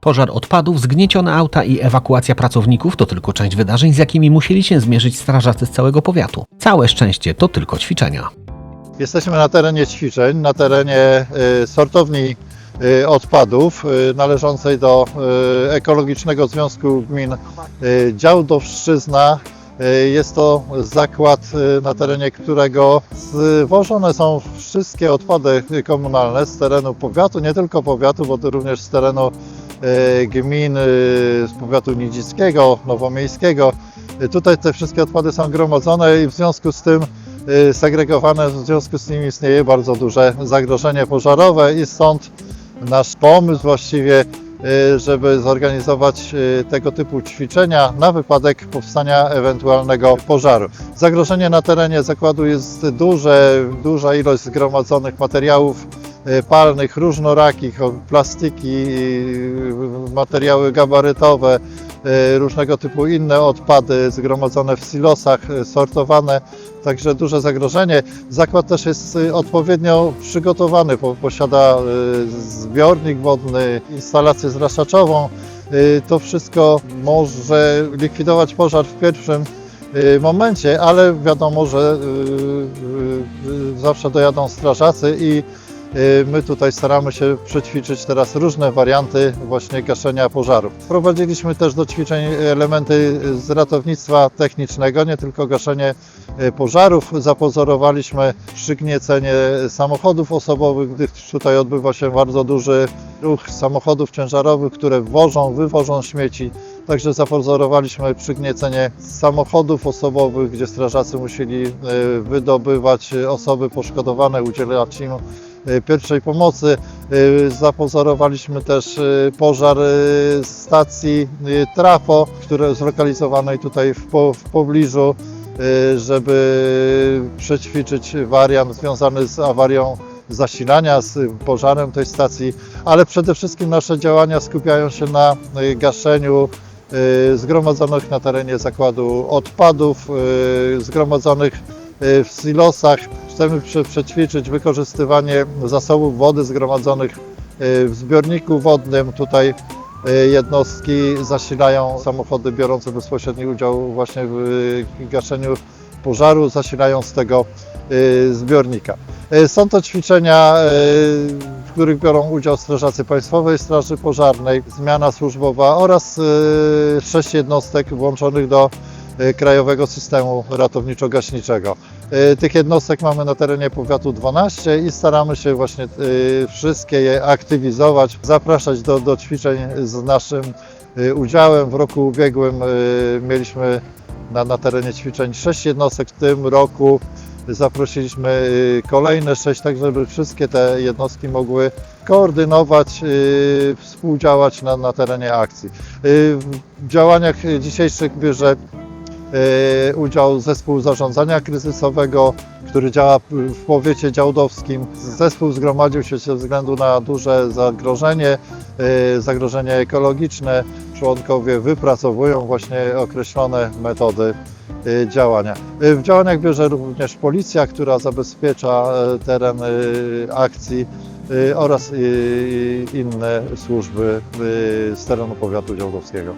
Pożar odpadów, zgniecione auta i ewakuacja pracowników to tylko część wydarzeń, z jakimi musieli się zmierzyć strażacy z całego powiatu. Całe szczęście to tylko ćwiczenia. Jesteśmy na terenie ćwiczeń, na terenie y, sortowni y, odpadów y, należącej do Ekologicznego Związku Gmin y, Działdowszczyzna. Jest to zakład, na terenie którego zwożone są wszystkie odpady komunalne z terenu powiatu, nie tylko powiatu, bo również z terenu gmin y, z powiatu nidzickiego, nowomiejskiego. Y, Tutaj te wszystkie odpady są gromadzone i w związku z tym segregowane, w związku z tym istnieje bardzo duże zagrożenie pożarowe i stąd nasz pomysł właściwie, żeby zorganizować tego typu ćwiczenia na wypadek powstania ewentualnego pożaru. Zagrożenie na terenie zakładu jest duże, duża ilość zgromadzonych materiałów palnych, różnorakich, plastiki, y, materiały gabarytowe, y, różnego typu inne odpady zgromadzone w silosach, y, sortowane, także duże zagrożenie. Zakład też jest y, odpowiednio przygotowany, po- posiada y, zbiornik wodny, instalację zraszaczową. Y, To wszystko może likwidować pożar w pierwszym y, momencie, ale wiadomo, że y, y, y, zawsze dojadą strażacy i y, my tutaj staramy się przećwiczyć teraz różne warianty właśnie gaszenia pożarów. Wprowadziliśmy też do ćwiczeń elementy z ratownictwa technicznego, nie tylko gaszenie y, pożarów. Zapozorowaliśmy przygniecenie samochodów osobowych, gdyż tutaj odbywa się bardzo duży ruch samochodów ciężarowych, które wożą, wywożą śmieci. Także zapozorowaliśmy przygniecenie samochodów osobowych, gdzie strażacy musieli y, wydobywać y, osoby poszkodowane, udzielać im y, pierwszej pomocy. Y, Zapozorowaliśmy też y, pożar y, stacji y, trafo, które zlokalizowanej tutaj w, po, w pobliżu, y, żeby przećwiczyć wariant związany z awarią zasilania, z pożarem tej stacji, ale przede wszystkim nasze działania skupiają się na y, gaszeniu y, zgromadzonych na terenie zakładu odpadów, y, zgromadzonych y, w silosach. Chcemy prze- przećwiczyć wykorzystywanie zasobów wody zgromadzonych y, w zbiorniku wodnym. Tutaj y, jednostki zasilają samochody biorące bezpośredni udział właśnie w y, gaszeniu pożaru, zasilają z tego zbiornika. Są to ćwiczenia, w których biorą udział strażacy Państwowej Straży Pożarnej, zmiana służbowa oraz sześć jednostek włączonych do Krajowego Systemu Ratowniczo-Gaśniczego. Y, Tych jednostek mamy na terenie powiatu 12 i staramy się właśnie y, wszystkie je aktywizować, zapraszać do, do ćwiczeń z naszym y, udziałem. W roku ubiegłym mieliśmy na, na terenie ćwiczeń sześć jednostek. W tym roku zaprosiliśmy kolejne sześć, tak żeby wszystkie te jednostki mogły koordynować, współdziałać na, na terenie akcji. W działaniach dzisiejszych bierze udział zespół zarządzania kryzysowego, który działa w powiecie działdowskim. Zespół zgromadził się ze względu na duże zagrożenie, y, zagrożenie ekologiczne. Członkowie wypracowują właśnie określone metody y, działania. W działaniach bierze również policja, która zabezpiecza e, teren akcji oraz inne służby z terenu powiatu działdowskiego.